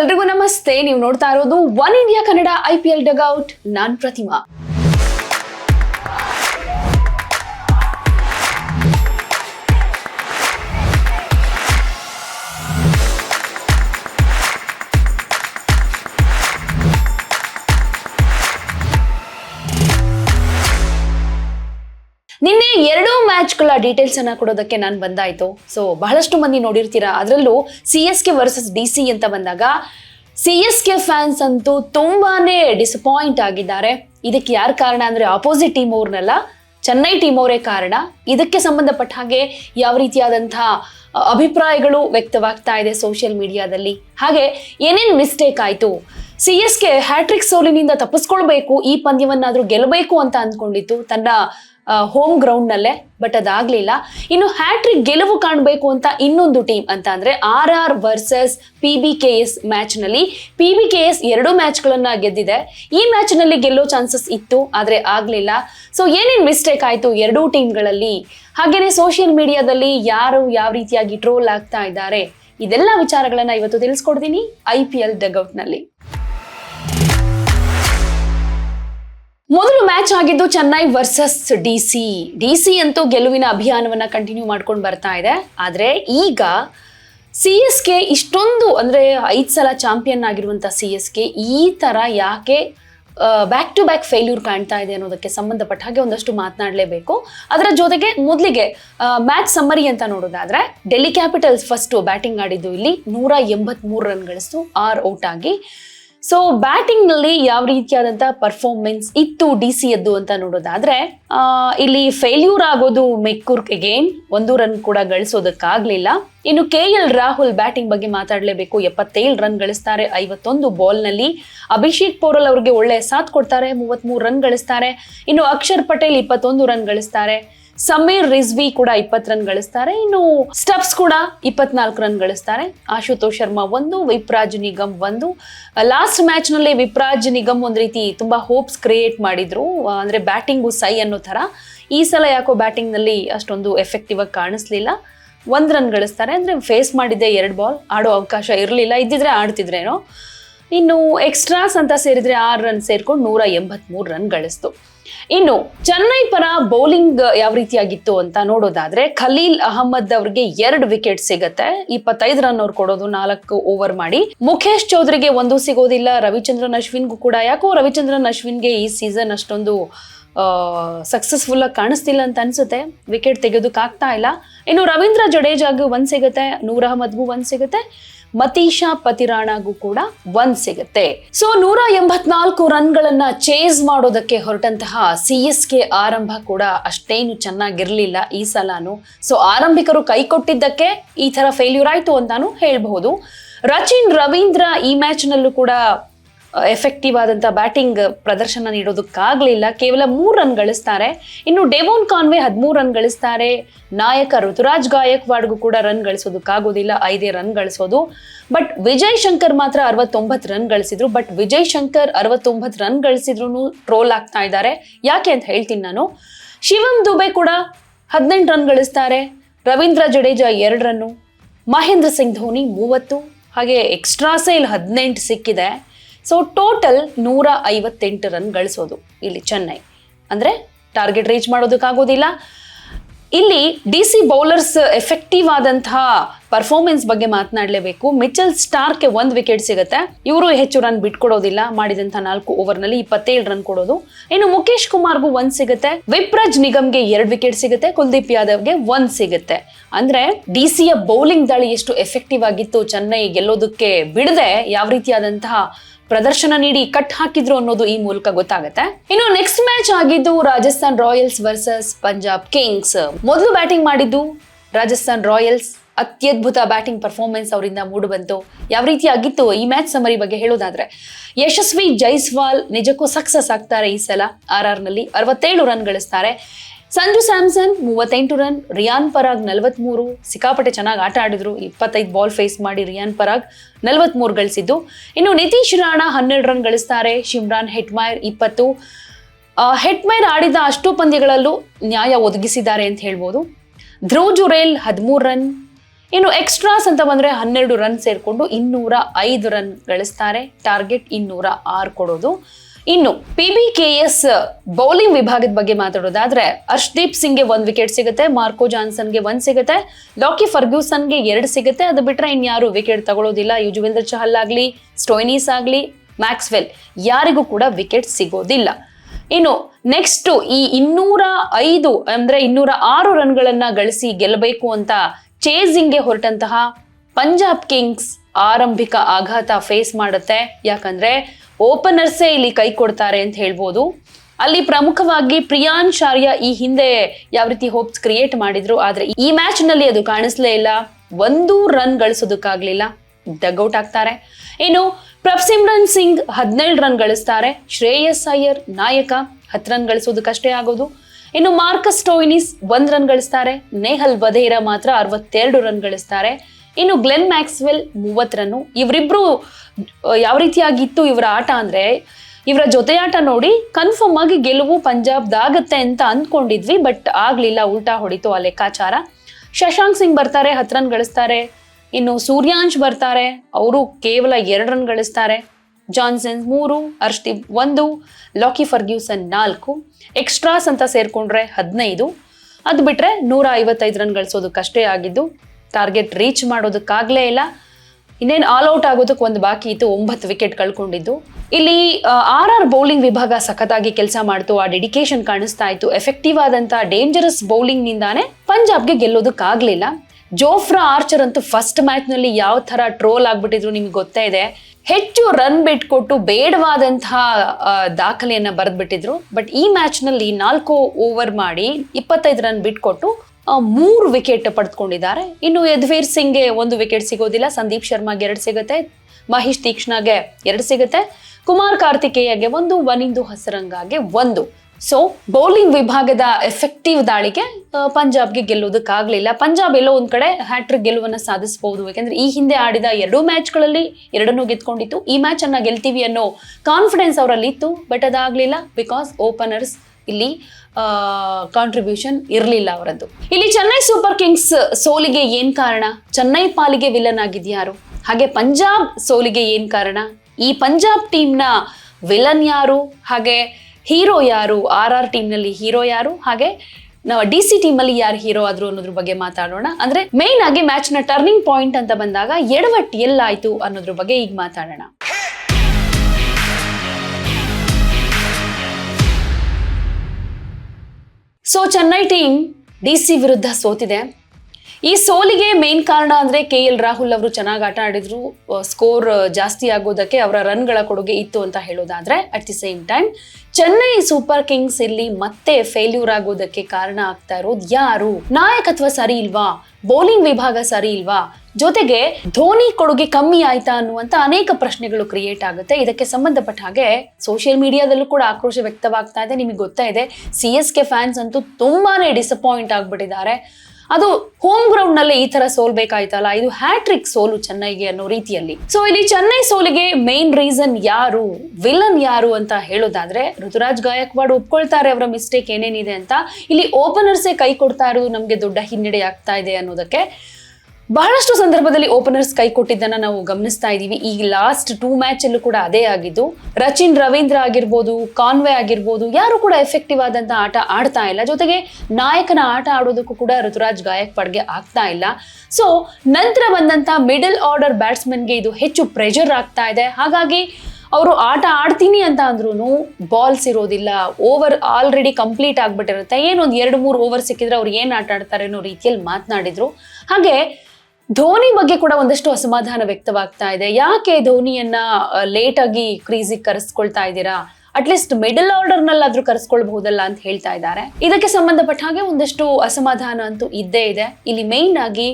ಎಲ್ರಿಗೂ ನಮಸ್ತೆ. ನೀವು ನೋಡ್ತಾ ಇರೋದು One India Kannada I P L ನಾನ್ ಪ್ರತಿಮಾ. ನಿನ್ನೆ ಮ್ಯಾಚ್ಗಳ ಡೀಟೇಲ್ಸ್ ಅನ್ನ ಕೊಡೋದಕ್ಕೆ ನಾನು ಬಂದಾಯ್ತು. ಸೊ ಬಹಳಷ್ಟು ಮಂದಿ ನೋಡಿರ್ತೀರಾ, ಅದರಲ್ಲೂ C S K versus D C ಅಂತ ಬಂದಾಗ ಸಿ ಎಸ್ ಕೆ ಫ್ಯಾನ್ಸ್ ಅಂತೂ ತುಂಬಾನೇ ಡಿಸಪಾಯಿಂಟ್ ಆಗಿದ್ದಾರೆ. ಇದಕ್ಕೆ ಯಾರು ಕಾರಣ ಅಂದ್ರೆ ಆಪೋಸಿಟ್ ಟೀಮ್ ಅವ್ರನ್ನೆಲ್ಲ, ಚೆನ್ನೈ ಟೀಮ್ ಅವರೇ ಕಾರಣ. ಇದಕ್ಕೆ ಸಂಬಂಧಪಟ್ಟ ಹಾಗೆ ಯಾವ ರೀತಿಯಾದಂತಹ ಅಭಿಪ್ರಾಯಗಳು ವ್ಯಕ್ತವಾಗ್ತಾ ಇದೆ ಸೋಷಿಯಲ್ ಮೀಡಿಯಾದಲ್ಲಿ ಹಾಗೆ ಏನೇನು ಮಿಸ್ಟೇಕ್ ಆಯಿತು? ಸಿ ಎಸ್ ಕೆ ಹ್ಯಾಟ್ರಿಕ್ ಸೋಲಿನಿಂದ ತಪ್ಪಿಸ್ಕೊಳ್ಬೇಕು, ಈ ಪಂದ್ಯವನ್ನಾದರೂ ಗೆಲ್ಲಬೇಕು ಅಂತ ಅಂದ್ಕೊಂಡಿತ್ತು. ತನ್ನ ಹೋಮ್ ಗ್ರೌಂಡ್ನಲ್ಲೇ ಬಟ್ ಅದಾಗ್ಲಿಲ್ಲ. ಇನ್ನು ಹ್ಯಾಟ್ರಿಕ್ ಗೆಲುವು ಕಾಣಬೇಕು ಅಂತ ಇನ್ನೊಂದು ಟೀಮ್ ಅಂತ ಅಂದ್ರೆ R R versus P B K S ಮ್ಯಾಚ್ನಲ್ಲಿ P B K S ಎರಡು ಮ್ಯಾಚ್ಗಳನ್ನು ಗೆದ್ದಿದೆ. ಈ ಮ್ಯಾಚ್ನಲ್ಲಿ ಗೆಲ್ಲೋ ಚಾನ್ಸಸ್ ಇತ್ತು, ಆದರೆ ಆಗಲಿಲ್ಲ. ಸೊ ಏನೇನು ಮಿಸ್ಟೇಕ್ ಆಯಿತು ಎರಡೂ ಟೀಮ್ಗಳಲ್ಲಿ ಹಾಗೇನೆ ಸೋಷಿಯಲ್ ಮೀಡಿಯಾದಲ್ಲಿ ಯಾರು ಯಾವ ರೀತಿಯಾಗಿ ಟ್ರೋಲ್ ಆಗ್ತಾ ಇದ್ದಾರೆ? ಇದೆಲ್ಲ ವಿಚಾರಗಳನ್ನ ಇವತ್ತು ತಿಳಿಸ್ಕೊಡ್ತೀನಿ ಐ ಪಿ ಎಲ್ ಡಗೌಟ್ನಲ್ಲಿ ಮೊದಲು ಮ್ಯಾಚ್ ಆಗಿದ್ದು Chennai versus D C D C ಅಂತೂ ಗೆಲುವಿನ ಅಭಿಯಾನವನ್ನ ಕಂಟಿನ್ಯೂ ಮಾಡ್ಕೊಂಡು ಬರ್ತಾ ಇದೆ. ಆದ್ರೆ ಈಗ ಸಿ ಎಸ್ ಕೆ ಇಷ್ಟೊಂದು ಅಂದ್ರೆ ಐದು ಸಲ ಚಾಂಪಿಯನ್ ಆಗಿರುವಂತ ಸಿ ಎಸ್ ಕೆ ಈ ತರ ಯಾಕೆ ಬ್ಯಾಕ್ ಟು ಬ್ಯಾಕ್ ಫೇಲ್ಯೂರ್ ಕಾಣ್ತಾ ಇದೆ ಅನ್ನೋದಕ್ಕೆ ಸಂಬಂಧಪಟ್ಟ ಹಾಗೆ ಒಂದಷ್ಟು ಮಾತನಾಡಲೇಬೇಕು. ಅದರ ಜೊತೆಗೆ ಮೊದಲಿಗೆ ಮ್ಯಾಚ್ ಸಮ್ಮರಿ ಅಂತ ನೋಡೋದಾದ್ರೆ ಡೆಲ್ಲಿ ಕ್ಯಾಪಿಟಲ್ಸ್ ಫಸ್ಟ್ ಬ್ಯಾಟಿಂಗ್ ಆಡಿದ್ದು ಇಲ್ಲಿ ನೂರ ಎಂಬತ್ಮೂರು ರನ್ ಗಳಿಸ್ತು ಆರ್ ಔಟ್ ಆಗಿ ಸೊ ಬ್ಯಾಟಿಂಗ್ನಲ್ಲಿ ಯಾವ ರೀತಿಯಾದಂತಹ ಪರ್ಫಾರ್ಮೆನ್ಸ್ ಇತ್ತು ಡಿ ಸಿ ಎದ್ದು ಅಂತ ನೋಡೋದಾದ್ರೆ ಇಲ್ಲಿ ಫೇಲ್ಯೂರ್ ಆಗೋದು ಮೆಕ್ಕೂರ್ ಅಗೇನ್ ಒಂದು ರನ್ ಕೂಡ ಗಳಿಸೋದಕ್ಕಾಗ್ಲಿಲ್ಲ. ಇನ್ನು ಕೆ ಎಲ್ ರಾಹುಲ್ ಬ್ಯಾಟಿಂಗ್ ಬಗ್ಗೆ ಮಾತಾಡಲೇಬೇಕು. ಎಪ್ಪತ್ತೇಳು ರನ್ ಗಳಿಸ್ತಾರೆ. ಐವತ್ತೊಂದು ಬಾಲ್ನಲ್ಲಿ ಅಭಿಷೇಕ್ ಪೋರಲ್ ಅವರಿಗೆ ಒಳ್ಳೆ ಸಾಥ್ ಕೊಡ್ತಾರೆ. ಮೂವತ್ಮೂರು ರನ್ ಗಳಿಸ್ತಾರೆ. ಇನ್ನು ಅಕ್ಷರ್ ಪಟೇಲ್ ಇಪ್ಪತ್ತೊಂದು ರನ್ ಗಳಿಸ್ತಾರೆ. ಸಮೀರ್ ರಿಜ್ವಿ ಕೂಡ ಇಪ್ಪತ್ತು ರನ್ ಗಳಿಸ್ತಾರೆ. ಇನ್ನು ಸ್ಟಪ್ಸ್ ಕೂಡ ಇಪ್ಪತ್ನಾಲ್ಕು ರನ್ ಗಳಿಸ್ತಾರೆ. ಆಶುತೋಷ್ ಶರ್ಮಾ ಒಂದು, ವಿಪ್ರಾಜ್ ನಿಗಮ್ ಒಂದು. ಲಾಸ್ಟ್ ಮ್ಯಾಚ್ನಲ್ಲಿ ವಿಪ್ರಾಜ್ ನಿಗಮ್ ಒಂದ್ ರೀತಿ ತುಂಬಾ ಹೋಪ್ಸ್ ಕ್ರಿಯೇಟ್ ಮಾಡಿದ್ರು. ಅಂದ್ರೆ ಬ್ಯಾಟಿಂಗು ಸೈ ಅನ್ನೋ ತರ ಈ ಸಲ ಯಾಕೋ ಬ್ಯಾಟಿಂಗ್ನಲ್ಲಿ ಅಷ್ಟೊಂದು ಎಫೆಕ್ಟಿವ್ ಆಗಿ ಕಾಣಿಸ್ಲಿಲ್ಲ. ಒಂದ್ ರನ್ ಗಳಿಸ್ತಾರೆ. ಅಂದ್ರೆ ಫೇಸ್ ಮಾಡಿದ್ದೆ ಎರಡು ಬಾಲ್ ಆಡೋ ಅವಕಾಶ ಇರಲಿಲ್ಲ. ಇದ್ದಿದ್ರೆ ಆಡ್ತಿದ್ರೇನೋ. ಇನ್ನು ಎಕ್ಸ್ಟ್ರಾಸ್ ಅಂತ ಸೇರಿದ್ರೆ ಆರು ರನ್ ಸೇರ್ಕೊಂಡು ನೂರ ಎಂಬತ್ಮೂರು ರನ್ ಗಳಿಸ್ತು. ಇನ್ನು ಚೆನ್ನೈ ಪರ ಬೌಲಿಂಗ್ ಯಾವ ರೀತಿಯಾಗಿತ್ತು ಅಂತ ನೋಡೋದಾದ್ರೆ ಖಲೀಲ್ ಅಹಮದ್ ಅವ್ರಿಗೆ ಎರಡು ವಿಕೆಟ್ ಸಿಗತ್ತೆ. ಇಪ್ಪತ್ತೈದು ರನ್ ಅವ್ರು ಕೊಡೋದು ನಾಲ್ಕು ಓವರ್ ಮಾಡಿ. ಮುಖೇಶ್ ಚೌಧರಿಗೆ ಒಂದು ಸಿಗೋದಿಲ್ಲ. ರವಿಚಂದ್ರನ್, ಅಶ್ವಿನ್ಗೂ ಕೂಡ. ಯಾಕೋ ರವಿಚಂದ್ರನ್, ಅಶ್ವಿನ್ಗೆ ಈ ಸೀಸನ್ ಅಷ್ಟೊಂದು ಸಕ್ಸಸ್ಫುಲ್ ಆಗಿ ಕಾಣಿಸ್ತಿಲ್ಲ ಅಂತ ಅನ್ಸುತ್ತೆ. ವಿಕೆಟ್ ತೆಗೆಯೋದಕ್ಕೆ ಆಗ್ತಾ ಇಲ್ಲ. ಇನ್ನು ರವೀಂದ್ರ ಜಡೇಜಾಗೂ ಒಂದು ಸಿಗುತ್ತೆ. ನೂರ್ ಅಹಮದ್ಗೂ ಒಂದ್ ಸಿಗುತ್ತೆ. ಮತೀಶಾ ಪತಿರಾಣಗೂ ಕೂಡ ಒಂದ್ ಸಿಗುತ್ತೆ. ಸೊ ನೂರ ಎಂಬತ್ನಾಲ್ಕು ರನ್ಗಳನ್ನ ಚೇಸ್ ಮಾಡೋದಕ್ಕೆ ಹೊರಟಂತಹ ಸಿ ಎಸ್ ಕೆ ಆರಂಭ ಕೂಡ ಅಷ್ಟೇನು ಚೆನ್ನಾಗಿರ್ಲಿಲ್ಲ ಈ ಸಲಾನು. ಸೊ ಆರಂಭಿಕರು ಕೈ ಕೊಟ್ಟಿದ್ದಕ್ಕೆ ಈ ತರ ಫೇಲ್ಯೂರ್ ಆಯ್ತು ಅಂತಾನು ಹೇಳ್ಬಹುದು. ರಚಿನ್ ರವೀಂದ್ರ ಈ ಮ್ಯಾಚ್ ನಲ್ಲೂ ಕೂಡ ಎಫೆಕ್ಟಿವ್ ಆದಂಥ ಬ್ಯಾಟಿಂಗ್ ಪ್ರದರ್ಶನ ನೀಡೋದಕ್ಕಾಗಲಿಲ್ಲ. ಕೇವಲ ಮೂರು ರನ್ ಗಳಿಸ್ತಾರೆ. ಇನ್ನು ಡೆವೋನ್ ಕಾನ್ವೆ ಹದಿಮೂರು ರನ್ ಗಳಿಸ್ತಾರೆ. ನಾಯಕ ಋತುರಾಜ್ ಗಾಯಕ್ವಾಡ್ಗೂ ಕೂಡ ರನ್ ಗಳಿಸೋದಕ್ಕಾಗೋದಿಲ್ಲ. ಐದೇ ರನ್ ಗಳಿಸೋದು. ಬಟ್ ವಿಜಯ್ ಶಂಕರ್ ಮಾತ್ರ ಅರವತ್ತೊಂಬತ್ತು ರನ್ ಗಳಿಸಿದ್ರು. ಬಟ್ ವಿಜಯ್ ಶಂಕರ್ ಅರವತ್ತೊಂಬತ್ತು ರನ್ ಗಳಿಸಿದ್ರು ಟ್ರೋಲ್ ಆಗ್ತಾ ಇದ್ದಾರೆ. ಯಾಕೆ ಅಂತ ಹೇಳ್ತೀನಿ ನಾನು. ಶಿವಂ ದುಬೆ ಕೂಡ ಹದಿನೆಂಟು ರನ್ ಗಳಿಸ್ತಾರೆ. ರವೀಂದ್ರ ಜಡೇಜಾ ಎರಡು ರನ್ನು ಮಹೇಂದ್ರ ಸಿಂಗ್ ಧೋನಿ ಮೂವತ್ತು. ಹಾಗೆ ಎಕ್ಸ್ಟ್ರಾ ಸೈಲ್ ಹದಿನೆಂಟು ಸಿಕ್ಕಿದೆ. ಸೊ ಟೋಟಲ್ ನೂರ ಐವತ್ತೆಂಟು ರನ್ ಗಳಿಸೋದು ಇಲ್ಲಿ ಚೆನ್ನೈ. ಅಂದರೆ ಟಾರ್ಗೆಟ್ ರೀಚ್ ಮಾಡೋದಕ್ಕಾಗೋದಿಲ್ಲ. ಇಲ್ಲಿ ಡಿ ಸಿ ಬೌಲರ್ಸ್ ಎಫೆಕ್ಟಿವ್ ಆದಂತಹ ಪರ್ಫಾರ್ಮೆನ್ಸ್ ಬಗ್ಗೆ ಮಾತನಾಡಲೇಬೇಕು. ಮಿಚಲ್ ಸ್ಟಾರ್ಕ್ಗೆ ಒಂದು ವಿಕೆಟ್ ಸಿಗುತ್ತೆ. ಇವರು ಹೆಚ್ಚು ರನ್ ಬಿಟ್ಕೊಡೋದಿಲ್ಲ. ಮಾಡಿದಂಥ ನಾಲ್ಕು ಓವರ್ನಲ್ಲಿ ಇಪ್ಪತ್ತೇಳು ರನ್ ಕೊಡೋದು. ಇನ್ನು ಮುಖೇಶ್ ಕುಮಾರ್ಗೂ ಒಂದು ಸಿಗುತ್ತೆ. ವಿಪ್ರಜ್ ನಿಗಮ್ಗೆ ಎರಡು ವಿಕೆಟ್ ಸಿಗುತ್ತೆ. ಕುಲ್ದೀಪ್ ಯಾದವ್ಗೆ ಒಂದು ಸಿಗುತ್ತೆ. ಅಂದ್ರೆ ಡಿ ಸಿಯ ಬೌಲಿಂಗ್ ದಾಳಿ ಎಷ್ಟು ಎಫೆಕ್ಟಿವ್ ಆಗಿತ್ತು ಚೆನ್ನೈ ಗೆಲ್ಲೋದಕ್ಕೆ ಬಿಡದೆ ಯಾವ ರೀತಿಯಾದಂತಹ ಪ್ರದರ್ಶನ ನೀಡಿ ಕಟ್ ಹಾಕಿದ್ರು ಅನ್ನೋದು ಈ ಮೂಲಕ ಗೊತ್ತಾಗುತ್ತೆ. ಇನ್ನು ನೆಕ್ಸ್ಟ್ ಮ್ಯಾಚ್ ಆಗಿದ್ದು Rajasthan Royals versus Punjab Kings. ಮೊದಲು ಬ್ಯಾಟಿಂಗ್ ಮಾಡಿದ್ದು ರಾಜಸ್ಥಾನ್ ರಾಯಲ್ಸ್. ಅತ್ಯದ್ಭುತ ಬ್ಯಾಟಿಂಗ್ ಪರ್ಫಾರ್ಮೆನ್ಸ್ ಅವರಿಂದ ಮೂಡು ಯಾವ ರೀತಿ ಆಗಿತ್ತು ಈ ಮ್ಯಾಚ್ ಸಮರಿ ಬಗ್ಗೆ ಹೇಳೋದಾದ್ರೆ, ಯಶಸ್ವಿ ಜೈಸ್ವಾಲ್ ನಿಜಕ್ಕೂ ಸಕ್ಸಸ್ ಆಗ್ತಾರೆ ಈ ಸಲ. ಆರ್ ಆರ್ನಲ್ಲಿ ಅರವತ್ತೇಳು ರನ್ ಗಳಿಸ್ತಾರೆ. ಸಂಜು ಸ್ಯಾಮ್ಸನ್ ಮೂವತ್ತೆಂಟು ರನ್ ರಿಯಾನ್ ಪರಾಗ್ ನಲವತ್ಮೂರು. ಸಿಕ್ಕಾಪಟ್ಟೆ ಚೆನ್ನಾಗಿ ಆಟ ಆಡಿದ್ರು. ಇಪ್ಪತ್ತೈದು ಬಾಲ್ ಫೇಸ್ ಮಾಡಿ ರಿಯಾನ್ ಪರಾಗ್ ನಲವತ್ಮೂರು ಗಳಿಸಿದ್ದು. ಇನ್ನು ನಿತೀಶ್ ರಾಣಾ ಹನ್ನೆರಡು ರನ್ ಗಳಿಸ್ತಾರೆ. ಶಿಮ್ರಾನ್ ಹೆಟ್ಮೈರ್ ಇಪ್ಪತ್ತು. ಹೆಟ್ಮೈರ್ ಆಡಿದ ಅಷ್ಟು ಪಂದ್ಯಗಳಲ್ಲೂ ನ್ಯಾಯ ಒದಗಿಸಿದ್ದಾರೆ ಅಂತ ಹೇಳ್ಬೋದು. ಧ್ರುವ್ ಜುರೇಲ್ ಹದಿಮೂರು ರನ್ ಇನ್ನು ಎಕ್ಸ್ಟ್ರಾಸ್ ಅಂತ ಬಂದ್ರೆ ಹನ್ನೆರಡು ರನ್ ಸೇರ್ಕೊಂಡು ಇನ್ನೂರ ಐದು ರನ್ ಗಳಿಸ್ತಾರೆ. ಟಾರ್ಗೆಟ್ ಇನ್ನೂರ ಆರು ಕೊಡೋದು. ಇನ್ನು P B K S bowling ವಿಭಾಗದ ಬಗ್ಗೆ ಮಾತಾಡೋದಾದ್ರೆ ಅರ್ಷದೀಪ್ ಸಿಂಗ್ಗೆ ಒಂದ್ ವಿಕೆಟ್ ಸಿಗುತ್ತೆ, ಮಾರ್ಕೋ ಜಾನ್ಸನ್ಗೆ ಒಂದ್ ಸಿಗುತ್ತೆ ಲಾಕಿ ಫರ್ಗ್ಯೂಸನ್ಗೆ ಎರಡು ಸಿಗುತ್ತೆ. ಅದು ಬಿಟ್ರೆ ಇನ್ಯಾರು ವಿಕೆಟ್ ತಗೊಳ್ಳೋದಿಲ್ಲ ಯುಜುವೇಂದ್ರ ಚಹಲ್ ಆಗ್ಲಿ ಸ್ಟೋಯ್ನೀಸ್ ಆಗ್ಲಿ ಮ್ಯಾಕ್ಸ್ವೆಲ್ ಯಾರಿಗೂ ಕೂಡ ವಿಕೆಟ್ ಸಿಗೋದಿಲ್ಲ. ಇನ್ನು ನೆಕ್ಸ್ಟ್ ಈ ಇನ್ನೂರ ಐದು ಅಂದ್ರೆ ಇನ್ನೂರ ಆರು ರನ್ಗಳನ್ನ ಗಳಿಸಿ ಗೆಲ್ಲಬೇಕು ಅಂತ ಚೇಸಿಂಗ್ಗೆ ಹೊರಟಂತಹ ಪಂಜಾಬ್ ಕಿಂಗ್ಸ್ ಆರಂಭಿಕ ಆಘಾತ ಫೇಸ್ ಮಾಡುತ್ತೆ. ಯಾಕಂದ್ರೆ ಓಪನರ್ಸೇ ಇಲ್ಲಿ ಕೈ ಕೊಡ್ತಾರೆ ಅಂತ ಹೇಳ್ಬೋದು. ಅಲ್ಲಿ ಪ್ರಮುಖವಾಗಿ ಪ್ರಿಯಾನ್ ಶಾರ್ಯ ಈ ಹಿಂದೆ ಯಾವ ರೀತಿ ಹೋಪ್ಸ್ ಕ್ರಿಯೇಟ್ ಮಾಡಿದ್ರು, ಆದ್ರೆ ಈ ಮ್ಯಾಚ್ನಲ್ಲಿ ಅದು ಕಾಣಿಸ್ಲೇ ಇಲ್ಲ. ಒಂದು ರನ್ ಗಳಿಸೋದಕ್ಕಾಗ್ಲಿಲ್ಲ. ಡಗ್ಔಟ್ ಆಗ್ತಾರೆ. ಇನ್ನು ಪ್ರಭ್ಸಿಮ್ರನ್ ಸಿಂಗ್ ಹದಿನೇಳು ರನ್ ಗಳಿಸ್ತಾರೆ. ಶ್ರೇಯಸ್ ಅಯ್ಯರ್ ನಾಯಕ ಹತ್ತು ರನ್ ಗಳಿಸೋದಕ್ಕಷ್ಟೇ ಆಗೋದು. ಇನ್ನು ಮಾರ್ಕಸ್ ಟೋಯ್ನಿಸ್ ಒಂದ್ ರನ್ ಗಳಿಸ್ತಾರೆ, ನೇಹಲ್ ಬಧೇರ ಮಾತ್ರ ಅರವತ್ತೆರಡು ರನ್ ಗಳಿಸ್ತಾರೆ. ಇನ್ನು ಗ್ಲೆನ್ ಮ್ಯಾಕ್ಸ್ವೆಲ್ ಮೂವತ್ತು ರನ್ನು. ಇವರಿಬ್ರು ಯಾವ ರೀತಿಯಾಗಿತ್ತು ಇವರ ಆಟ ಅಂದ್ರೆ, ಇವರ ಜೊತೆಯಾಟ ನೋಡಿ ಕನ್ಫರ್ಮ್ ಆಗಿ ಗೆಲುವು ಪಂಜಾಬ್ದಾಗತ್ತೆ ಅಂತ ಅಂದ್ಕೊಂಡಿದ್ವಿ, ಬಟ್ ಆಗ್ಲಿಲ್ಲ, ಉಲ್ಟಾ ಹೊಡಿತು ಆ ಲೆಕ್ಕಾಚಾರ. ಶಶಾಂಕ್ ಸಿಂಗ್ ಬರ್ತಾರೆ, ಹತ್ತು ರನ್ ಗಳಿಸ್ತಾರೆ. ಇನ್ನು ಸೂರ್ಯಾಂಶ್ ಬರ್ತಾರೆ, ಅವರು ಕೇವಲ ಎರಡು ರನ್ ಗಳಿಸ್ತಾರೆ. ಜಾನ್ಸನ್ ಮೂರು ಹರ್ಷ್ದೀಪ್ ಒಂದು ಲಾಕಿ ಫರ್ಗ್ಯೂಸನ್ ನಾಲ್ಕು, ಎಕ್ಸ್ಟ್ರಾಸ್ ಅಂತ ಸೇರ್ಕೊಂಡ್ರೆ ಹದಿನೈದು. ಅದು ಬಿಟ್ಟರೆ ನೂರ ಐವತ್ತೈದು ರನ್ ಗಳಿಸೋದಕ್ಕಷ್ಟೇ ಆಗಿದ್ದು ಟಾರ್ಗೆಟ್ ರೀಚ್ ಮಾಡೋದಕ್ಕಾಗಲೇ ಇಲ್ಲ. ಇನ್ನೇನು ಆಲ್ ಔಟ್ ಆಗೋದಕ್ಕೆ ಒಂದು ಬಾಕಿ ಇತ್ತು, ಒಂಬತ್ತು ವಿಕೆಟ್ ಕಳ್ಕೊಂಡಿದ್ದು. ಇಲ್ಲಿ ಆರ್ ಆರ್ ಬೌಲಿಂಗ್ ವಿಭಾಗ ಸಖತ್ತಾಗಿ ಕೆಲಸ ಮಾಡ್ತು, ಆ ಡೆಡಿಕೇಶನ್ ಕಾಣಿಸ್ತಾ ಇತ್ತು. ಎಫೆಕ್ಟಿವ್ ಆದಂಥ ಡೇಂಜರಸ್ ಬೌಲಿಂಗ್ ನಿಂದಾನೆ ಪಂಜಾಬ್ಗೆ ಗೆಲ್ಲೋದಕ್ಕಾಗಲಿಲ್ಲ. ಜೋಫ್ರಾ ಆರ್ಚರ್ ಅಂತೂ ಫಸ್ಟ್ ಮ್ಯಾಚ್ನಲ್ಲಿ ಯಾವ ತರ ಟ್ರೋಲ್ ಆಗ್ಬಿಟ್ಟಿದ್ರು ನಿಮ್ಗೆ ಗೊತ್ತೇ ಇದೆ. ಹೆಚ್ಚು ರನ್ ಬಿಟ್ಕೊಟ್ಟು ಬೇಡವಾದಂತಹ ದಾಖಲೆಯನ್ನು ಬರೆದ್ಬಿಟ್ಟಿದ್ರು. ಬಟ್ ಈ ಮ್ಯಾಚ್ನಲ್ಲಿ ನಾಲ್ಕು ಓವರ್ ಮಾಡಿ ಇಪ್ಪತ್ತೈದು ರನ್ ಬಿಟ್ಕೊಟ್ಟು ಮೂರು ವಿಕೆಟ್ ಪಡೆದುಕೊಂಡಿದ್ದಾರೆ ಇನ್ನು ಯದ್ವೀರ್ ಸಿಂಗ್ಗೆ ಒಂದು ವಿಕೆಟ್ ಸಿಗೋದಿಲ್ಲ. ಸಂದೀಪ್ ಶರ್ಮಾಗೆ ಎರಡು ಸಿಗುತ್ತೆ. ಮಹೇಶ್ ತೀಕ್ಷ್ಣಗೆ ಎರಡು ಸಿಗುತ್ತೆ. ಕುಮಾರ್ ಕಾರ್ತಿಕೇಯಗೆ ಒಂದು, ವನಿಂದು ಹಸರಂಗಾಗೆ ಒಂದು. ಸೊ ಬೌಲಿಂಗ್ ವಿಭಾಗದ ಎಫೆಕ್ಟಿವ್ ದಾಳಿಗೆ ಪಂಜಾಬ್ಗೆ ಗೆಲ್ಲುವುದಕ್ಕಾಗಲಿಲ್ಲ. ಪಂಜಾಬ್ ಎಲ್ಲೋ ಒಂದ್ ಕಡೆ ಹ್ಯಾಟ್ರಿಕ್ ಗೆಲುವನ್ನ ಸಾಧಿಸಬಹುದು. ಯಾಕಂದ್ರೆ ಈ ಹಿಂದೆ ಆಡಿದ ಎರಡೂ ಮ್ಯಾಚ್ಗಳಲ್ಲಿ ಎರಡನ್ನೂ ಗೆದ್ಕೊಂಡಿತ್ತು. ಈ ಮ್ಯಾಚ್ ಅನ್ನ ಗೆಲ್ತೀವಿ ಅನ್ನೋ ಕಾನ್ಫಿಡೆನ್ಸ್ ಅವರಲ್ಲಿ ಇತ್ತು ಬಟ್ ಅದಾಗ್ಲಿಲ್ಲ ಬಿಕಾಸ್ ಓಪನರ್ಸ್ ಇಲ್ಲಿ ಕಾಂಟ್ರಿಬ್ಯೂಷನ್ ಇರಲಿಲ್ಲ ಅವರದ್ದು. ಇಲ್ಲಿ ಚೆನ್ನೈ ಸೂಪರ್ ಕಿಂಗ್ಸ್ ಸೋಲಿಗೆ ಏನ್ ಕಾರಣ? ಚೆನ್ನೈ ಪಾಲಿಗೆ ವಿಲನ್ ಆಗಿದ್ಯಾರು? ಹಾಗೆ ಪಂಜಾಬ್ ಸೋಲಿಗೆ ಏನ್ ಕಾರಣ? ಈ ಪಂಜಾಬ್ ಟೀಮ್ನ ವಿಲನ್ ಯಾರು? ಹಾಗೆ ಹೀರೋ ಯಾರು? ಆರ್ ಆರ್ ಟೀಮ್ನಲ್ಲಿ ಹೀರೋ ಯಾರು? ಹಾಗೆ ನಾವು ಡಿ ಸಿ ಟೀಮಲ್ಲಿ ಯಾರು ಹೀರೋ ಆದ್ರು ಅನ್ನೋದ್ರ ಬಗ್ಗೆ ಮಾತಾಡೋಣ. ಅಂದ್ರೆ ಮೇನ್ ಆಗಿ ಮ್ಯಾಚ್ನ ಟರ್ನಿಂಗ್ ಪಾಯಿಂಟ್ ಅಂತ ಬಂದಾಗ ಎಡವಟ್ಟು ಎಲ್ಲಾಯ್ತು ಅನ್ನೋದ್ರ ಬಗ್ಗೆ ಈಗ ಮಾತಾಡೋಣ. So Chennai team D C ವಿರುದ್ಧ ಸೋತಿದೆ. ಈ ಸೋಲಿಗೆ ಮೇನ್ ಕಾರಣ ಅಂದ್ರೆ ಕೆ ಎಲ್ ರಾಹುಲ್ ಅವರು ಚೆನ್ನಾಗಿ ಆಟ ಆಡಿದ್ರು ಸ್ಕೋರ್ ಜಾಸ್ತಿ ಆಗೋದಕ್ಕೆ ಅವರ ರನ್ಗಳ ಕೊಡುಗೆ ಇತ್ತು ಅಂತ ಹೇಳೋದಾದ್ರೆ at the same time Chennai Super Kings ಇಲ್ಲಿ ಮತ್ತೆ ಫೇಲ್ಯೂರ್ ಆಗೋದಕ್ಕೆ ಕಾರಣ ಆಗ್ತಾ ಇರೋದು ಯಾರು? ನಾಯಕತ್ವ ಸರಿ ಇಲ್ವಾ? ಬೌಲಿಂಗ್ ವಿಭಾಗ ಸರಿ ಇಲ್ವಾ? ಜೊತೆಗೆ ಧೋನಿ ಕೊಡುಗೆ ಕಮ್ಮಿ ಆಯ್ತಾ ಅನ್ನುವಂತ ಅನೇಕ ಪ್ರಶ್ನೆಗಳು ಕ್ರಿಯೇಟ್ ಆಗುತ್ತೆ. ಇದಕ್ಕೆ ಸಂಬಂಧಪಟ್ಟ ಹಾಗೆ ಸೋಷಿಯಲ್ ಮೀಡಿಯಾದಲ್ಲೂ ಕೂಡ ಆಕ್ರೋಶ ವ್ಯಕ್ತವಾಗ್ತಾ ಇದೆ. ನಿಮಗೆ ಗೊತ್ತಾ ಇದೆ ಸಿ ಎಸ್ ಕೆ ಫ್ಯಾನ್ಸ್ ಅಂತೂ ತುಂಬಾನೇ ಡಿಸಪಾಯಿಂಟ್ ಆಗ್ಬಿಟ್ಟಿದ್ದಾರೆ. ಅದು ಹೋಮ್ ಗ್ರೌಂಡ್ನಲ್ಲಿ ಈ ತರ ಸೋಲ್ಬೇಕಾಯ್ತಲ್ಲ ಇದು ಹ್ಯಾಟ್ರಿಕ್ ಸೋಲು ಚೆನ್ನೈಗೆ ಅನ್ನೋ ರೀತಿಯಲ್ಲಿ. ಸೊ ಇಲ್ಲಿ ಚೆನ್ನೈ ಸೋಲಿಗೆ ಮೇನ್ ರೀಸನ್ ಯಾರು ವಿಲನ್ ಯಾರು ಅಂತ ಹೇಳೋದಾದ್ರೆ, ಋತುರಾಜ್ ಗಾಯಕ್ವಾಡ್ ಒಪ್ಕೊಳ್ತಾರೆ ಅವರ ಮಿಸ್ಟೇಕ್ ಏನೇನಿದೆ ಅಂತ. ಇಲ್ಲಿ ಓಪನರ್ಸೇ ಕೈ ಕೊಡ್ತಾ ಇರೋದು ನಮ್ಗೆ ದೊಡ್ಡ ಹಿನ್ನಡೆ ಆಗ್ತಾ ಇದೆ ಅನ್ನೋದಕ್ಕೆ ಬಹಳಷ್ಟು ಸಂದರ್ಭದಲ್ಲಿ ಓಪನರ್ಸ್ ಕೈ ಕೊಟ್ಟಿದ್ದನ್ನ ನಾವು ಗಮನಿಸ್ತಾ ಇದ್ದೀವಿ. ಈ ಲಾಸ್ಟ್ ಟೂ ಮ್ಯಾಚ್ ಅಲ್ಲೂ ಕೂಡ ಅದೇ ಆಗಿದ್ದು, ರಚಿನ್ ರವೀಂದ್ರ ಆಗಿರ್ಬೋದು, ಕಾನ್ವೆ ಆಗಿರ್ಬೋದು, ಯಾರು ಕೂಡ ಎಫೆಕ್ಟಿವ್ ಆದಂತ ಆಟ ಆಡ್ತಾ ಇಲ್ಲ. ಜೊತೆಗೆ ನಾಯಕನ ಆಟ ಆಡೋದಕ್ಕೂ ಕೂಡ ಋತುರಾಜ್ ಗಾಯಕ್ವಾಡ್ಗೆ ಆಗ್ತಾ ಇಲ್ಲ. ಸೊ ನಂತರ ಬಂದಂತ ಮಿಡಲ್ ಆರ್ಡರ್ ಬ್ಯಾಟ್ಸ್ಮನ್ಗೆ ಇದು ಹೆಚ್ಚು ಪ್ರೆಷರ್ ಆಗ್ತಾ ಇದೆ. ಹಾಗಾಗಿ ಅವರು ಆಟ ಆಡ್ತೀನಿ ಅಂತ ಅಂದ್ರೂ ಬಾಲ್ಸ್ ಇರೋದಿಲ್ಲ. ಓವರ್ ಆಲ್ರೆಡಿ ಕಂಪ್ಲೀಟ್ ಆಗ್ಬಿಟ್ಟಿರುತ್ತೆ. ಏನೊಂದು ಎರಡು ಮೂರು ಓವರ್ ಸಿಕ್ಕಿದ್ರೆ ಅವ್ರು ಏನು ಆಟ ಆಡ್ತಾರೆ ಅನ್ನೋ ರೀತಿಯಲ್ಲಿ ಮಾತನಾಡಿದ್ರು. ಹಾಗೆ ಧೋನಿ ಬಗ್ಗೆ ಕೂಡ ಒಂದಷ್ಟು ಅಸಮಾಧಾನ ವ್ಯಕ್ತವಾಗ್ತಾ ಇದೆ. ಯಾಕೆ ಧೋನಿಯನ್ನ ಲೇಟ್ ಆಗಿ ಕ್ರೀಸಿಗೆ ಕರೆಸ್ಕೊಳ್ತಾ ಇದ್ದೀರಾ? ಅಟ್ಲೀಸ್ಟ್ ಮಿಡಲ್ ಆರ್ಡರ್ ನಲ್ಲಾದ್ರೂ ಕರೆಸ್ಕೊಳ್ಬಹುದಲ್ಲ ಅಂತ ಹೇಳ್ತಾ ಇದ್ದಾರೆ. ಇದಕ್ಕೆ ಸಂಬಂಧಪಟ್ಟ ಹಾಗೆ ಒಂದಷ್ಟು ಅಸಮಾಧಾನ ಅಂತೂ ಇದ್ದೇ ಇದೆ. ಇಲ್ಲಿ ಮೇನ್ ಆಗಿ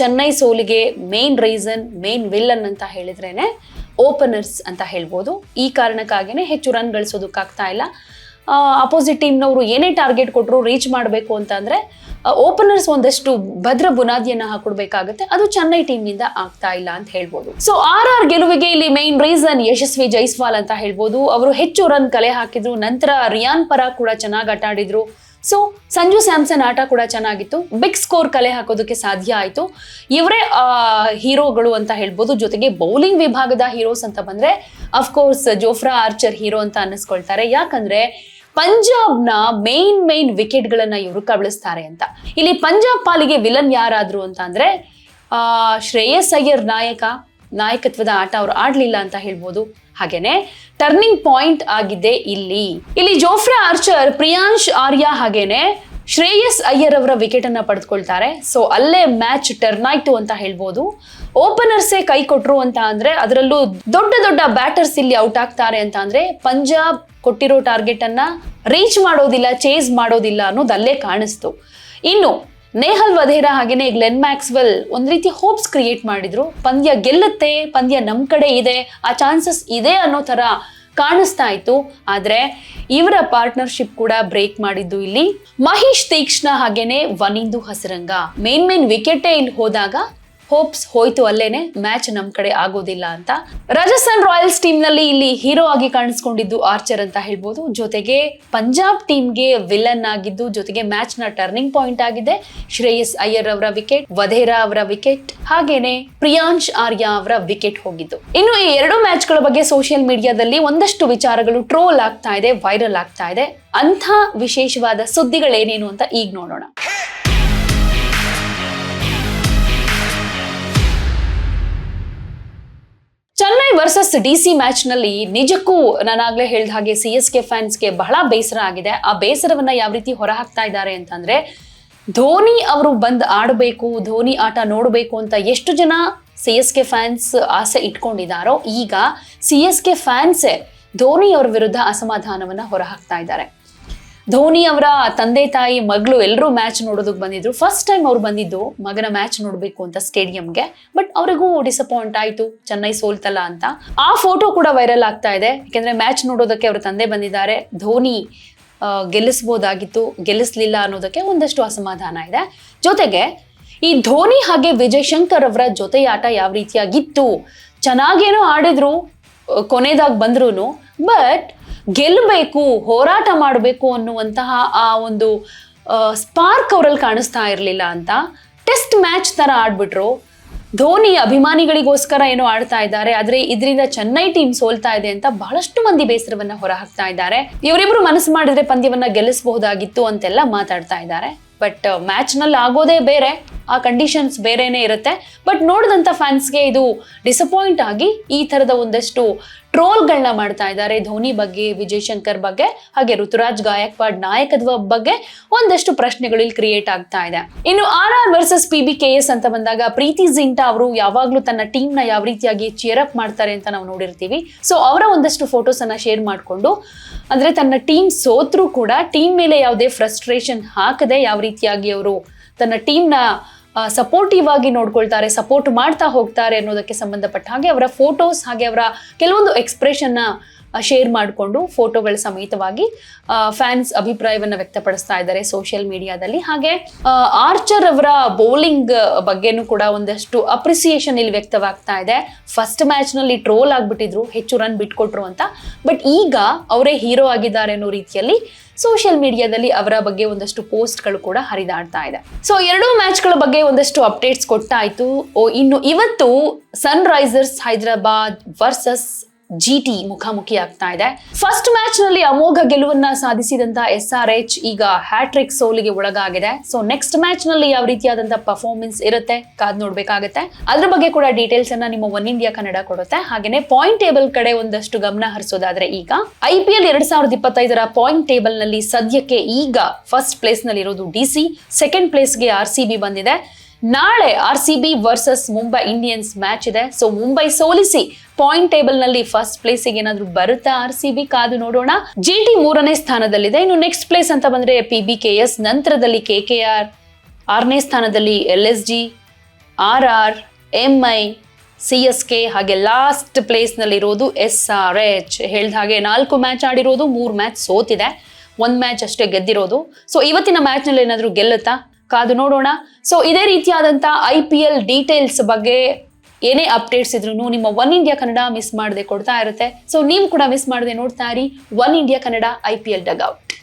ಚೆನ್ನೈ ಸೋಲಿಗೆ ಮೇನ್ ರೀಸನ್ ಮೇನ್ ವಿಲ್ಲನ್ ಅಂತ ಹೇಳಿದ್ರೇನೆ ಓಪನರ್ಸ್ ಅಂತ ಹೇಳ್ಬೋದು. ಈ ಕಾರಣಕ್ಕಾಗಿನೇ ಹೆಚ್ಚು ರನ್ ಗಳಿಸೋದಕ್ಕಾಗ್ತಾ ಇಲ್ಲ. ಅಪೋಸಿಟ್ ಟೀಮ್ನವರು ಏನೇ ಟಾರ್ಗೆಟ್ ಕೊಟ್ಟರು ರೀಚ್ ಮಾಡಬೇಕು ಅಂತಂದ್ರೆ ಓಪನರ್ಸ್ ಒಂದಷ್ಟು ಭದ್ರ ಬುನಾದಿಯನ್ನು ಹಾಕೊಡ್ಬೇಕಾಗುತ್ತೆ. ಅದು ಚೆನ್ನೈ ಟೀಮ್ನಿಂದ ಆಗ್ತಾ ಇಲ್ಲ ಅಂತ ಹೇಳ್ಬೋದು. ಸೊ ಆರ್ ಆರ್ ಗೆಲುವಿಗೆ ಇಲ್ಲಿ ಮೇನ್ ರೀಸನ್ ಯಶಸ್ವಿ ಜೈಸ್ವಾಲ್ ಅಂತ ಹೇಳ್ಬೋದು. ಅವರು ಹೆಚ್ಚು ರನ್ ಕಲೆ ಹಾಕಿದ್ರು, ನಂತರ ರಿಯಾನ್ ಪರ ಕೂಡ ಚೆನ್ನಾಗಿ ಆಟ ಆಡಿದ್ರು. ಸೊ ಸಂಜು ಸ್ಯಾಮ್ಸನ್ ಆಟ ಕೂಡ ಚೆನ್ನಾಗಿತ್ತು. ಬಿಗ್ ಸ್ಕೋರ್ ಕಲೆ ಹಾಕೋದಕ್ಕೆ ಸಾಧ್ಯ ಆಯಿತು. ಇವರೇ ಹೀರೋಗಳು ಅಂತ ಹೇಳ್ಬೋದು. ಜೊತೆಗೆ ಬೌಲಿಂಗ್ ವಿಭಾಗದ ಹೀರೋಸ್ ಅಂತ ಬಂದರೆ ಅಫ್ಕೋರ್ಸ್ ಜೋಫ್ರಾ ಆರ್ಚರ್ ಹೀರೋ ಅಂತ ಅನ್ನಿಸ್ಕೊಳ್ತಾರೆ. ಯಾಕಂದ್ರೆ ಪಂಜಾಬ್ನ ಮೇನ್ ಮೇನ್ ವಿಕೆಟ್ಗಳನ್ನ ಇವರು ಕಬಳಿಸ್ತಾರೆ ಅಂತ. ಇಲ್ಲಿ ಪಂಜಾಬ್ ಪಾಲಿಗೆ ವಿಲನ್ ಯಾರಾದ್ರು ಅಂತ ಅಂದ್ರೆ ಆ, ಶ್ರೇಯಸ್ ಅಯ್ಯರ್ ನಾಯಕ ನಾಯಕತ್ವದ ಆಟ ಅವ್ರು ಆಡ್ಲಿಲ್ಲ ಅಂತ ಹೇಳ್ಬೋದು. ಹಾಗೇನೆ ಟರ್ನಿಂಗ್ ಪಾಯಿಂಟ್ ಆಗಿದೆ ಇಲ್ಲಿ. ಇಲ್ಲಿ ಜೋಫ್ರಾ ಆರ್ಚರ್ ಪ್ರಿಯಾಂಶ್ ಆರ್ಯ ಹಾಗೇನೆ ಶ್ರೇಯಸ್ ಅಯ್ಯರ್ ಅವರ ವಿಕೆಟ್ ಅನ್ನ ಪಡೆದುಕೊಳ್ತಾರೆ. ಸೊ ಅಲ್ಲೇ ಮ್ಯಾಚ್ ಟರ್ನ್ ಆಯ್ತು ಅಂತ ಹೇಳ್ಬೋದು. ಓಪನರ್ಸೇ ಕೈ ಕೊಟ್ರು ಅಂತ ಅಂದ್ರೆ ಅದರಲ್ಲೂ ದೊಡ್ಡ ದೊಡ್ಡ ಬ್ಯಾಟರ್ಸ್ ಇಲ್ಲಿ ಔಟ್ ಆಗ್ತಾರೆ ಅಂತ ಅಂದ್ರೆ ಪಂಜಾಬ್ ಕೊಟ್ಟಿರೋ ಟಾರ್ಗೆಟ್ ಅನ್ನ ರೀಚ್ ಮಾಡೋದಿಲ್ಲ ಚೇಸ್ ಮಾಡೋದಿಲ್ಲ ಅನ್ನೋದು ಅಲ್ಲೇ ಕಾಣಿಸ್ತು. ಇನ್ನು ನೇಹಲ್ ವಧೇರಾ ಹಾಗೇನೆ ಗ್ಲೆನ್ ಮ್ಯಾಕ್ಸ್ವೆಲ್ ಒಂದು ರೀತಿ ಹೋಪ್ಸ್ ಕ್ರಿಯೇಟ್ ಮಾಡಿದ್ರು. ಪಂದ್ಯ ಗೆಲ್ಲುತ್ತೆ, ಪಂದ್ಯ ನಮ್ಮ ಕಡೆ ಇದೆ, ಆ ಚಾನ್ಸಸ್ ಇದೆ ಅನ್ನೋ ಥರ ಕಾಣಿಸ್ತಾ ಇತ್ತು. ಆದ್ರೆ ಇವರ ಪಾರ್ಟ್ನರ್ಶಿಪ್ ಕೂಡ ಬ್ರೇಕ್ ಮಾಡಿದ್ದು ಇಲ್ಲಿ ಮಹೇಶ್ ತೀಕ್ಷ್ಣ ಹಾಗೇನೆ ವನಿಂದು ಹಸರಂಗ. ಮೇನ್ ಮೇನ್ ವಿಕೆಟೇ ಇಲ್ಲಿ ಹೋದಾಗ ಹೋಪ್ಸ್ ಹೋಯ್ತು ಅಲ್ಲೇನೆ ಮ್ಯಾಚ್ ನಮ್ ಕಡೆ ಆಗೋದಿಲ್ಲ ಅಂತ. ರಾಜಸ್ಥಾನ್ ರಾಯಲ್ಸ್ ಟೀಮ್ನಲ್ಲಿ ಇಲ್ಲಿ ಹೀರೋ ಆಗಿ ಕಾಣಿಸ್ಕೊಂಡಿದ್ದು ಆರ್ಚರ್ ಅಂತ ಹೇಳ್ಬೋದು. ಜೊತೆಗೆ ಪಂಜಾಬ್ ಟೀಮ್ಗೆ ವಿಲನ್ ಆಗಿದ್ದು, ಜೊತೆಗೆ ಮ್ಯಾಚ್ನ ಟರ್ನಿಂಗ್ ಪಾಯಿಂಟ್ ಆಗಿದೆ. ಶ್ರೇಯಸ್ ಅಯ್ಯರ್ ಅವರ ವಿಕೆಟ್, ವಧೇರಾ ಅವರ ವಿಕೆಟ್, ಹಾಗೇನೆ ಪ್ರಿಯಾಂಶ್ ಆರ್ಯ ಅವರ ವಿಕೆಟ್ ಹೋಗಿದ್ದು. ಇನ್ನು ಈ ಎರಡು ಮ್ಯಾಚ್ಗಳ ಬಗ್ಗೆ ಸೋಷಿಯಲ್ ಮೀಡಿಯಾದಲ್ಲಿ ಒಂದಷ್ಟು ವಿಚಾರಗಳು ಟ್ರೋಲ್ ಆಗ್ತಾ ಇದೆ, ವೈರಲ್ ಆಗ್ತಾ ಇದೆ. ಅಂಥ ವಿಶೇಷವಾದ ಸುದ್ದಿಗಳೇನೇನು ಅಂತ ಈಗ ನೋಡೋಣ. ಚೆನ್ನೈ ವರ್ಸಸ್ ಡಿ ಸಿ ಮ್ಯಾಚ್ನಲ್ಲಿ ನಿಜಕ್ಕೂ ನಾನಾಗ್ಲೇ ಹೇಳಿದ ಹಾಗೆ ಸಿ ಎಸ್ ಕೆ ಫ್ಯಾನ್ಸ್ಗೆ ಬಹಳ ಬೇಸರ ಆಗಿದೆ. ಆ ಬೇಸರವನ್ನ ಯಾವ ರೀತಿ ಹೊರಹಾಕ್ತಾ ಇದ್ದಾರೆ ಅಂತಂದ್ರೆ, ಧೋನಿ ಅವರು ಬಂದ್ ಆಡಬೇಕು, ಧೋನಿ ಆಟ ನೋಡಬೇಕು ಅಂತ ಎಷ್ಟು ಜನ ಸಿ ಎಸ್ ಕೆ ಫ್ಯಾನ್ಸ್ ಆಸೆ ಇಟ್ಕೊಂಡಿದ್ದಾರೋ ಈಗ ಸಿ ಎಸ್ ಕೆ ಫ್ಯಾನ್ಸೇ ಧೋನಿ ಅವರ ವಿರುದ್ಧ ಅಸಮಾಧಾನವನ್ನ ಹೊರಹಾಕ್ತಾ ಇದ್ದಾರೆ. ಧೋನಿ ಅವರ ತಂದೆ ತಾಯಿ ಮಗಳು ಎಲ್ಲರೂ ಮ್ಯಾಚ್ ನೋಡೋದಕ್ಕೆ ಬಂದಿದ್ರು. ಫಸ್ಟ್ ಟೈಮ್ ಅವ್ರು ಬಂದಿದ್ದು ಮಗನ ಮ್ಯಾಚ್ ನೋಡಬೇಕು ಅಂತ ಸ್ಟೇಡಿಯಂಗೆ ಬಟ್ ಅವರಿಗೂ ಡಿಸಪಾಯಿಂಟ್ ಆಯಿತು. ಚೆನ್ನೈ ಸೋಲ್ತಲ್ಲ ಅಂತ. ಆ ಫೋಟೋ ಕೂಡ ವೈರಲ್ ಆಗ್ತಾ ಇದೆ. ಯಾಕೆಂದ್ರೆ ಮ್ಯಾಚ್ ನೋಡೋದಕ್ಕೆ ಅವ್ರ ತಂದೆ ಬಂದಿದ್ದಾರೆ. ಧೋನಿ ಗೆಲ್ಲಿಸ್ಬೋದಾಗಿತ್ತು. ಗೆಲ್ಲಿಸ್ಲಿಲ್ಲ ಅನ್ನೋದಕ್ಕೆ ಒಂದಷ್ಟು ಅಸಮಾಧಾನ ಇದೆ. ಜೊತೆಗೆ ಈ ಧೋನಿ ಹಾಗೆ ವಿಜಯ್ ಶಂಕರ್ ಅವರ ಜೊತೆಯಾಟ ಯಾವ ರೀತಿಯಾಗಿತ್ತು? ಚೆನ್ನಾಗೇನೋ ಆಡಿದ್ರು ಕೊನೆದಾಗ ಬಂದ್ರು ಬಟ್ ಗೆಲ್ಲಬೇಕು, ಹೋರಾಟ ಮಾಡಬೇಕು ಅನ್ನುವಂತಹ ಆ ಒಂದು ಸ್ಪಾರ್ಕ್ ಅವರಲ್ಲಿ ಕಾಣಿಸ್ತಾ ಇರಲಿಲ್ಲ ಅಂತ ಟೆಸ್ಟ್ ಮ್ಯಾಚ್ ತರ ಆಡ್ಬಿಟ್ರು. ಧೋನಿ ಅಭಿಮಾನಿಗಳಿಗೋಸ್ಕರ ಏನೋ ಆಡ್ತಾ ಇದ್ದಾರೆ, ಆದ್ರೆ ಇದರಿಂದ ಚೆನ್ನೈ ಟೀಮ್ ಸೋಲ್ತಾ ಇದೆ ಅಂತ ಬಹಳಷ್ಟು ಮಂದಿ ಬೇಸರವನ್ನ ಹೊರಹಾಕ್ತಾ ಇದ್ದಾರೆ. ಇವರಿಬ್ರು ಮನಸ್ಸು ಮಾಡಿದ್ರೆ ಪಂದ್ಯವನ್ನ ಗೆಲ್ಲಿಸಬಹುದಾಗಿತ್ತು ಅಂತೆಲ್ಲ ಮಾತಾಡ್ತಾ ಇದ್ದಾರೆ. ಬಟ್ ಮ್ಯಾಚ್ನಲ್ಲಿ ಆಗೋದೇ ಬೇರೆ. ಆ ಕಂಡೀಷನ್ಸ್ ಬೇರೆನೇ ಇರುತ್ತೆ. ಬಟ್ ನೋಡಿದಂಥ ಫ್ಯಾನ್ಸ್ಗೆ ಇದು ಡಿಸಪಾಯಿಂಟ್ ಆಗಿ ಈ ಥರದ ಒಂದಷ್ಟು ಟ್ರೋಲ್ಗಳನ್ನ ಮಾಡ್ತಾ ಇದ್ದಾರೆ ಧೋನಿ ಬಗ್ಗೆ, ವಿಜಯ್ ಶಂಕರ್ ಬಗ್ಗೆ, ಹಾಗೆ ಋತುರಾಜ್ ಗಾಯಕ್ವಾಡ್ ನಾಯಕತ್ವ ಬಗ್ಗೆ ಒಂದಷ್ಟು ಪ್ರಶ್ನೆಗಳು ಇಲ್ಲಿ ಕ್ರಿಯೇಟ್ ಆಗ್ತಾ ಇದೆ. ಇನ್ನು R R versus P B K S ಅಂತ ಬಂದಾಗ ಪ್ರೀತಿ ಜಿಂಟಾ ಅವರು ಯಾವಾಗಲೂ ತನ್ನ ಟೀಮ್ನ ಯಾವ ರೀತಿಯಾಗಿ ಚಿಯರ್ ಅಪ್ ಮಾಡ್ತಾರೆ ಅಂತ ನಾವು ನೋಡಿರ್ತೀವಿ. ಸೊ ಅವರ ಒಂದಷ್ಟು ಫೋಟೋಸ್ ಅನ್ನ ಶೇರ್ ಮಾಡಿಕೊಂಡು, ಅಂದ್ರೆ ತನ್ನ ಟೀಮ್ ಸೋತ್ರೂ ಕೂಡ ಟೀಮ್ ಮೇಲೆ ಯಾವುದೇ ಫ್ರಸ್ಟ್ರೇಷನ್ ಹಾಕದೆ ಯಾವ ರೀತಿಯಾಗಿ ಅವರು ತನ್ನ ಟೀಮ್ನ ಸಪೋರ್ಟಿವ್ ಆಗಿ ನೋಡ್ಕೊಳ್ತಾರೆ ಸಪೋರ್ಟ್ ಮಾಡ್ತಾ ಹೋಗ್ತಾರೆ ಅನ್ನೋದಕ್ಕೆ ಸಂಬಂಧಪಟ್ಟ ಹಾಗೆ ಅವರ ಫೋಟೋಸ್ ಹಾಗೆ ಅವರ ಕೆಲವೊಂದು ಎಕ್ಸ್ಪ್ರೆಷನ್ನ ಶೇರ್ ಮಾಡಿಕೊಂಡು ಫೋಟೋಗಳ ಸಮೇತವಾಗಿ ಫ್ಯಾನ್ಸ್ ಅಭಿಪ್ರಾಯವನ್ನು ವ್ಯಕ್ತಪಡಿಸ್ತಾ ಇದ್ದಾರೆ ಸೋಷಿಯಲ್ ಮೀಡಿಯಾದಲ್ಲಿ ಹಾಗೆ ಆರ್ಚರ್ ಅವರ ಬೌಲಿಂಗ್ ಬಗ್ಗೆನೂ ಕೂಡ ಒಂದಷ್ಟು ಅಪ್ರಿಸಿಯೇಷನ್ ಇಲ್ಲಿ ವ್ಯಕ್ತವಾಗ್ತಾ ಇದೆ. ಫಸ್ಟ್ ಮ್ಯಾಚ್ನಲ್ಲಿ ಟ್ರೋಲ್ ಆಗಿಬಿಟ್ಟಿದ್ರು, ಹೆಚ್ಚು ರನ್ ಬಿಟ್ಕೊಟ್ರು ಅಂತ. ಬಟ್ ಈಗ ಅವರೇ ಹೀರೋ ಆಗಿದ್ದಾರೆ ಅನ್ನೋ ರೀತಿಯಲ್ಲಿ ಸೋಷಿಯಲ್ ಮೀಡಿಯಾದಲ್ಲಿ ಅವರ ಬಗ್ಗೆ ಒಂದಷ್ಟು ಪೋಸ್ಟ್ಗಳು ಕೂಡ ಹರಿದಾಡ್ತಾ ಇದೆ. ಸೊ ಎರಡೂ ಮ್ಯಾಚ್ಗಳ ಬಗ್ಗೆ ಒಂದಷ್ಟು ಅಪ್ಡೇಟ್ಸ್ ಕೊಟ್ಟಾಯಿತು. ಇನ್ನು ಇವತ್ತು Sunrisers Hyderabad versus G T ಮುಖಾಮುಖಿ ಆಗ್ತಾ ಇದೆ. ಫಸ್ಟ್ ಮ್ಯಾಚ್ನಲ್ಲಿ ಅಮೋಘ ಗೆಲುವನ್ನ ಸಾಧಿಸಿದಂತ ಎಸ್ ಆರ್ ಎಚ್ ಈಗ ಹ್ಯಾಟ್ರಿಕ್ ಸೋಲಿಗೆ ಒಳಗಾಗಿದೆ. ಸೊ ನೆಕ್ಸ್ಟ್ ಮ್ಯಾಚ್ನಲ್ಲಿ ಯಾವ ರೀತಿಯಾದಂತಹ ಪರ್ಫಾರ್ಮೆನ್ಸ್ ಇರುತ್ತೆ ಕಾದ್ ನೋಡ್ಬೇಕಾಗತ್ತೆ. ಅದ್ರ ಬಗ್ಗೆ ಕೂಡ ಡೀಟೇಲ್ಸ್ ಅನ್ನ ನಿಮ್ಮ ಒನ್ ಇಂಡಿಯಾ ಕನ್ನಡ ಕೊಡುತ್ತೆ. ಹಾಗೇನೆ ಪಾಯಿಂಟ್ ಟೇಬಲ್ ಕಡೆ ಒಂದಷ್ಟು ಗಮನ ಹರಿಸೋದಾದ್ರೆ ಈಗ ಐ ಪಿ ಎಲ್ ಎರಡ್ ಸಾವಿರದ ಇಪ್ಪತ್ತೈದರ ಪಾಯಿಂಟ್ ಟೇಬಲ್ನಲ್ಲಿ ಸದ್ಯಕ್ಕೆ ಈಗ ಫಸ್ಟ್ ಪ್ಲೇಸ್ನಲ್ಲಿ ಇರೋದು ಡಿಸಿ ಸೆಕೆಂಡ್ ಪ್ಲೇಸ್ಗೆ ಆರ್ ಸಿ ಬಿ ಬಂದಿದೆ. ನಾಳೆ R C B versus Mumbai Indians match ಇದೆ. ಸೊ ಮುಂಬೈ ಸೋಲಿಸಿ ಪಾಯಿಂಟ್ ಟೇಬಲ್ನಲ್ಲಿ ಫಸ್ಟ್ ಪ್ಲೇಸ್ ಏನಾದ್ರು ಬರುತ್ತಾ ಆರ್ ಸಿ ಬಿ ಕಾದು ನೋಡೋಣ. ಜಿ ಟಿ ಮೂರನೇ ಸ್ಥಾನದಲ್ಲಿದೆ. ಇನ್ನು ನೆಕ್ಸ್ಟ್ ಪ್ಲೇಸ್ ಅಂತ ಬಂದ್ರೆ ಪಿ ಬಿ ಕೆ ಎಸ್ ನಂತರದಲ್ಲಿ ಕೆ ಕೆ ಆರ್ ಆರನೇ ಸ್ಥಾನದಲ್ಲಿ L S G R R M I C S K ಹಾಗೆ ಲಾಸ್ಟ್ ಪ್ಲೇಸ್ನಲ್ಲಿರೋದು ಎಸ್ ಆರ್ ಎಚ್ ಹೇಳ್ದ ಹಾಗೆ ನಾಲ್ಕು ಮ್ಯಾಚ್ ಆಡಿರೋದು, ಮೂರು ಮ್ಯಾಚ್ ಸೋತಿದೆ. ಒಂದು ಮ್ಯಾಚ್ ಅಷ್ಟೇ ಗೆದ್ದಿರೋದು. ಸೊ ಇವತ್ತಿನ ಮ್ಯಾಚ್ನಲ್ಲಿ ಏನಾದರೂ ಗೆಲ್ಲುತ್ತಾ? ಕಾದು ನೋಡೋಣ. ಸೊ ಇದೇ ರೀತಿಯಾದಂಥ ಐ ಪಿ ಎಲ್ ಡೀಟೇಲ್ಸ್ ಬಗ್ಗೆ ಏನೇ ಅಪ್ಡೇಟ್ಸ್ ಇದ್ರು ನಿಮ್ಮ ಒನ್ ಇಂಡಿಯಾ ಕನ್ನಡ ಮಿಸ್ ಮಾಡದೆ ಕೊಡ್ತಾ ಇರುತ್ತೆ. ಸೊ ನೀವು ಕೂಡ ಮಿಸ್ ಮಾಡದೆ ನೋಡ್ತಾ ಇರಿ. One India Kannada I P L dugout